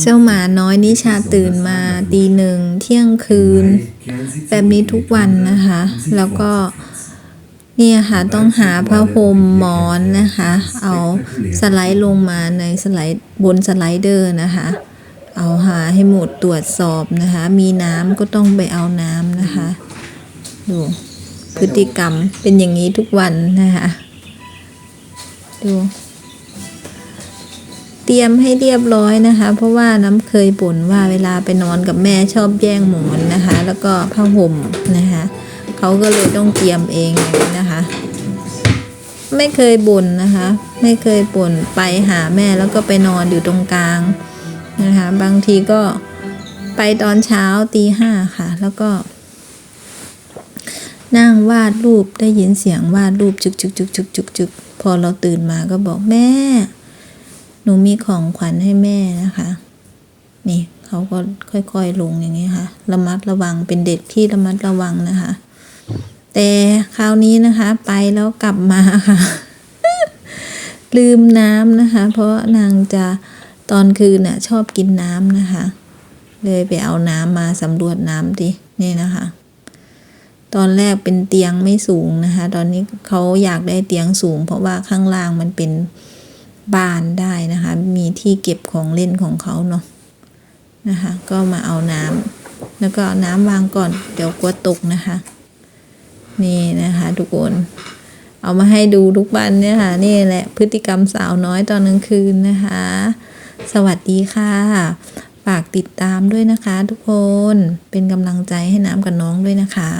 เจ้าหมาน้อยนิชาตื่นมาตีหนึ่งเที่ยงคืน แบบนี้ทุกวันนะคะ แล้วก็เนี่ยค่ะต้องหาผ้าห่มหมอนนะคะ เอาสไลด์ลงมาในสไลด์บนสไลเดอร์นะคะ เอาหาให้หมดตรวจสอบนะคะ มีน้ำก็ต้องไปเอาน้ำนะคะ ดูพฤติกรรมเป็นอย่างนี้ทุกวันนะคะ ดู รียมให้เรียบร้อยนะคะ เพราะว่าน้ำเคยบ่นว่าเวลาไปนอนกับแม่ชอบแย่งหมอนนะคะ แล้วก็ผ้าห่มนะคะเขาก็เลยต้องเตรียมเองนะคะ ไม่เคยบ่นนะคะ ไม่เคยบ่นไปหาแม่แล้วก็ไปนอนอยู่ตรงกลางนะคะ บางทีก็ไปตอนเช้าตีห้าค่ะ แล้วก็ นั่งวาดรูปได้ยินเสียงวาดรูปจึกจึกจึกจึกจึกจึกพอเราตื่นมาก็บอกแม่ หนูมีของขวัญให้แม่นะคะ นี่เขาก็ค่อยๆลงอย่างนี้ค่ะ ระมัดระวังเป็นเด็กที่ระมัดระวังนะคะ แต่คราวนี้นะคะ ไปแล้วกลับมาค่ะ ลืมน้ำนะคะ เพราะนางจะตอนคืนน่ะ ชอบกินน้ำนะคะ เลยไปเอาน้ำมาสำรวจน้ำดินี่นะคะ ตอนแรกเป็นเตียงไม่สูงนะคะ ตอนนี้เขาอยากได้เตียงสูง เพราะว่าข้างล่างมันเป็น บ้านได้นะคะ มีที่เก็บของเล่นของเขาเนาะนะคะ ก็มาเอาน้ำแล้วก็เอาน้ำวางก่อน เดี๋ยวกลัวตกนะคะ นี่นะคะทุกคนเอามาให้ดูทุกวันเนี่ยค่ะนี่แหละพฤติกรรมสาวน้อยตอนกลางคืนนะคะ สวัสดีค่ะ ฝากติดตามด้วยนะคะทุกคนเป็นกำลังใจให้น้ำกับน้องด้วยนะคะ